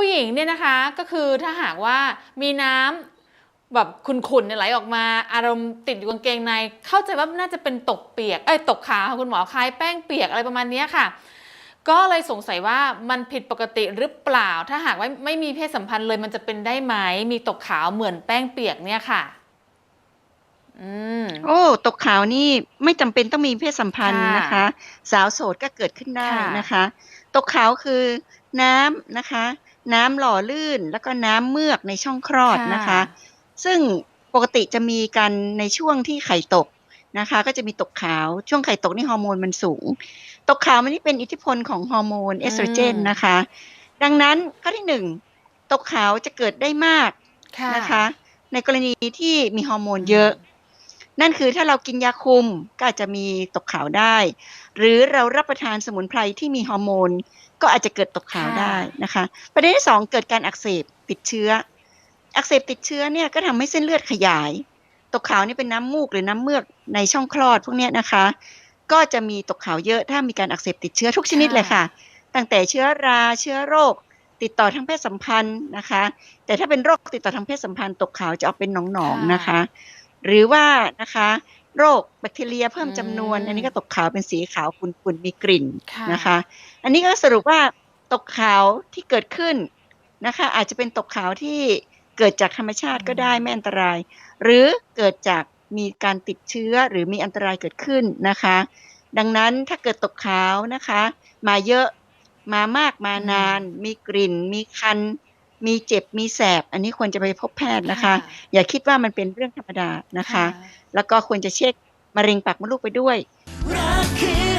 ผู้หญิงเนี่ยนะคะก็คือถ้าหากว่ามีน้ำแบบขุ่นๆเนี่ยไหลออกมา อารมณ์ติดอยู่กางเกงใน เข้าใจว่าน่าจะเป็นตกเปียกเอ้ยตกขาวค่ะคุณหมอคล้ายแป้งเปียกอะไรประมาณนี้ค่ะ ก็เลยสงสัยว่ามันผิดปกติหรือเปล่า ถ้าหากว่าไม่มีเพศสัมพันธ์เลยมันจะเป็นได้ไหมมีตกขาวเหมือนแป้งเปียกเนี่ยค่ะ อืม โอ้ ตกขาวนี่ไม่จำเป็นต้องมีเพศสัมพันธ์ค่ะนะคะ สาวโสดก็เกิดขึ้นได้ค่ะ นะคะ ตกขาวคือน้ำนะคะ น้ำหล่อลื่นแล้วก็น้ำเมือกในช่องคลอดนะคะ ซึ่งปกติจะมีกันในช่วงที่ไข่ตกนะคะ ก็จะมีตกขาวช่วงไข่ตกนี่ฮอร์โมนมันสูง ตกขาวมันนี่เป็นอิทธิพลของฮอร์โมนเอสโตรเจนอืมนะคะ ดังนั้นข้อที่หนึ่งตกขาวจะเกิดได้มากค่ะ นะคะ ในกรณีที่มีฮอร์โมนเยอะ นั่นคือถ้าเรากินยาคุมก็อาจจะมีตกขาวได้ หรือเรารับประทานสมุนไพรที่มีฮอร์โมน ก็อาจจะเกิดตกขาวค่ะได้นะคะ ประเด็นที่สองเกิดการอักเสบติดเชื้อ อักเสบติดเชื้อเนี่ยก็ทำให้เส้นเลือดขยาย ตกขาวนี่เป็นน้ำมูกหรือน้ำเมือกในช่องคลอดพวกเนี้ยนะคะ ก็จะมีตกขาวเยอะถ้ามีการอักเสบติดเชื้อทุกชนิดเลยค่ะ ตั้งแต่เชื้อราเชื้อโรคติดต่อทางเพศสัมพันธ์นะคะ แต่ถ้าเป็นโรคติดต่อทางเพศสัมพันธ์ตกขาวจะออกเป็นหนองๆนะคะ หรือว่านะคะโรคแบคทีเรียเพิ่มจำนวนอืมอันนี้ก็ตกขาวเป็นสีขาวขุ่นๆมีกลิ่นค่ะนะคะ อันนี้ก็สรุปว่าตกขาวที่เกิดขึ้นนะคะ อาจจะเป็นตกขาวที่เกิดจากธรรมชาติก็ได้ไม่อันตราย หรือเกิดจากมีการติดเชื้อหรือมีอันตรายเกิดขึ้นนะคะ ดังนั้นถ้าเกิดตกขาวนะคะ มาเยอะมามากมานาน มีกลิ่น มีคัน มีเจ็บมีแสบ อันนี้ควรจะไปพบแพทย์นะคะ อย่าคิดว่ามันเป็นเรื่องธรรมดานะคะ แล้วก็ควรจะเช็คมะเร็งปากมดลูกไปด้วยรักคือ